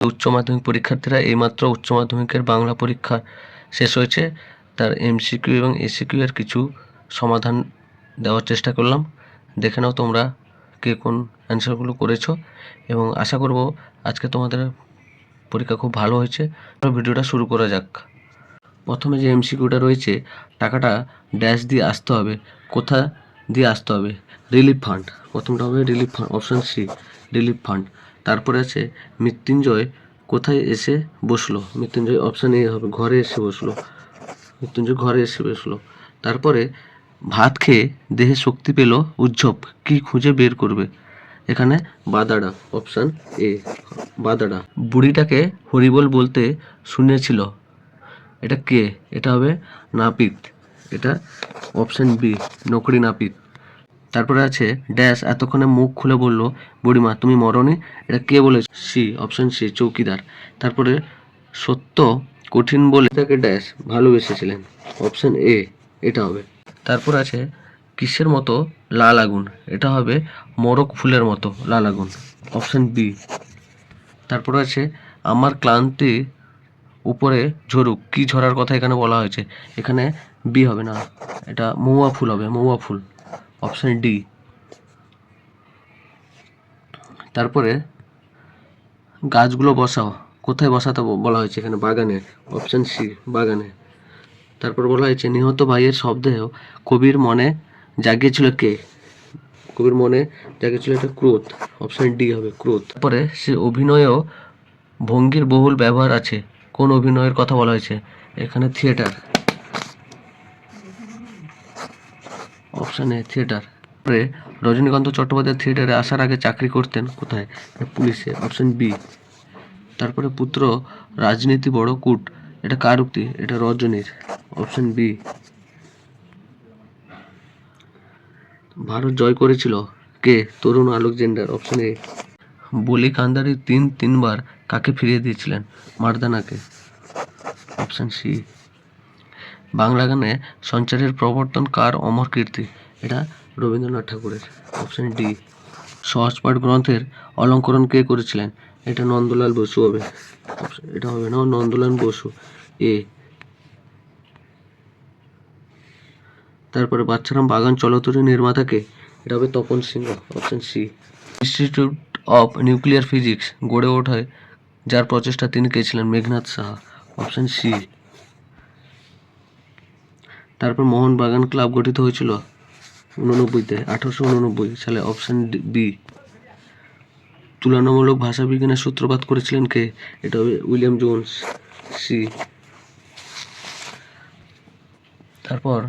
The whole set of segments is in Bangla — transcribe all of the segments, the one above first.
উচ্চ মাধ্যমিক পরীক্ষার্থীরা এইমাত্র উচ্চ মাধ্যমিকের বাংলা পরীক্ষা শেষ হয়েছে। তার এমসিকিউ এবং এসিকিউ এর কিছু সমাধান দেওয়ার চেষ্টা করলাম। দেখে নাও তোমরা কে কোন অ্যান্সারগুলো করেছ। এবং আশা করব আজকে তোমাদের পরীক্ষা খুব ভালো হয়েছে। ভিডিওটা শুরু করা যাক। প্রথমে যে এমসিকিউটা রয়েছে, টাকাটা ড্যাশ দিয়ে আসতে হবে। কোথা দিয়ে আসতে হবে? রিলিফ ফান্ড প্রথমটা হবে relief fund option C relief fund তারপরে আছে মৃত্যুঞ্জয়, কোথায় এসে বসল? মৃত্যুঞ্জয় অপশান এ হবে, ঘরে এসে বসল। মৃত্যুঞ্জয় ঘরে এসে বসল। তারপরে ভাত খেয়ে দেহে শক্তি পেল উজ্জব কি খুঁজে বের করবে? এখানে বাদাড়া অপশান এ বাদাড়া। বুড়িটাকে হরিবল বলতে শুনেছিল। এটা কে? এটা হবে নাপিত। এটা অপশান বি নকরি নাপিত। তারপরে আছে, ড্যাশ এতক্ষণে মুখ খুলে বলল, বুড়িমা, তুমি মরনি? এটা কে বলে সি, অপশান সি, চৌকিদার। তারপরে সত্য, কঠিন বলে তাকে ড্যাশ ভালোবেসেছিলেন। অপশান এ, এটা হবে। তারপর আছে, কিসের মতো? লাল আগুন। এটা হবে মোরগ ফুলের মতো, লাল আগুন। Option B. তারপর আছে, আমার ক্লান্তি উপরে ঝরুক। কি ঝরার কথা এখানে বলা হয়েছে? এখানে বি হবে না, এটা মৌয়া ফুল হবে, মৌয়া ফুল। Option D. তারপরে গাছগুলো বসাও। কোথায় বসাতে বলা হয়েছে? এখানে বাগানে। অপশান সি, বাগানে। তারপর বলা হয়েছে, নিহত ভাইয়ের শব্দেহ কবির মনে জাগিয়েছিল কে? কবির মনে জাগিয়েছিল এটা ক্রোধ। অপশান ডি হবে ক্রোধ। তারপরে সে অভিনয়েও ভঙ্গির বহুল ব্যবহার আছে। কোন অভিনয়ের কথা বলা হয়েছে? এখানে থিয়েটার। Option theatre. তারপরে রজনীকান্ত চট্টোপাধ্যায় থিয়েটারে আসার আগে চাকরি করতেন কোথায়? পুলিশে, অপশান বি। তারপরে পুত্র, রাজনীতি বড় কুট। এটা কার উক্তি? এটা রজনীর। Option B. ভারত জয় করেছিল। কে? তরুণ আলেকজান্ডার। Option A. বলি কান্দারি তিন, তিনবার কাকে ফিরিয়ে দিয়েছিলেন? মারদানাকে। Option C. বাংলা গানে সঞ্চারের প্রবর্তন কার? অমর কীর্তি। এটা রবীন্দ্রনাথ ঠাকুরের অপশন ডি সহজপাঠ গ্রন্থের অলঙ্করণ কে করেছিলেন? এটা নন্দলাল বসু হবে। এটা হবে না, নন্দলাল বসু। এ তারপরে বাচ্চারাম বাগান চলতরি নির্মাতাকে, এটা হবে Tapan Sinha option C institute of nuclear physics গড়ে ওঠায় যার প্রচেষ্টা তিনি কে ছিলেন মেঘনাথ সাহা অপশন সি তারপর মোহন বাগান ক্লাব গঠিত হয়েছিল উননব্বইতে, আঠারোশো উননব্বই সালে অপশন বি তুলনামূলক ভাষাবিজ্ঞানের সূত্রপাত করেছিলেন কে? এটা হবে উইলিয়াম জোন্স সি তারপর,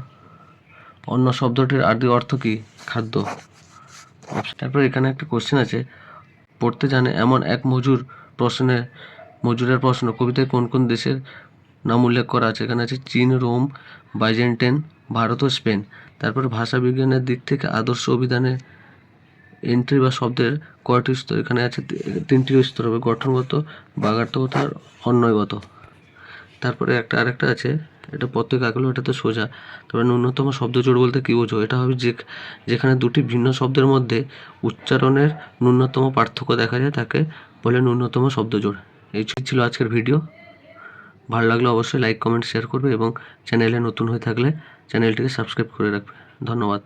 অন্য শব্দটির আদি অর্থ কি? খাদ্য। তারপর এখানে একটা কোশ্চেন আছে। পড়তে জানে এমন এক মজুর প্রশ্নে, মজুরের প্রশ্ন, কবিতায় কোন কোন দেশের নাম উল্লেখ করা আছে? এখানে আছে চীন, রোম বাইজেন্টাইন ভারত ও স্পেন। তারপর ভাষা বিজ্ঞানের দিক থেকে আদর্শ অভিধানে এন্ট্রি বা শব্দের কয়টি স্তর? এখানে আছে তিনটি স্তর হবে, গঠনগত, বাগার্থগত আর অন্বয়গত। তারপরে একটা, আরেকটা আছে, এটা প্রত্যেক আঁকলো এটা তো সোজা। তারপরে ন্যূনতম শব্দ জোড় বলতে কী বোঝো? এটা হবে যে, যেখানে দুটি ভিন্ন শব্দের মধ্যে উচ্চারণের ন্যূনতম পার্থক্য দেখা যায়, তাকে বলে ন্যূনতম শব্দ জোড়। এই ছিল আজকের ভিডিও। ভালো লাগলে অবশ্যই লাইক কমেন্ট শেয়ার করবে এবং চ্যানেলে নতুন হয়ে থাকলে চ্যানেলটিকে সাবস্ক্রাইব করে রাখবে। ধন্যবাদ।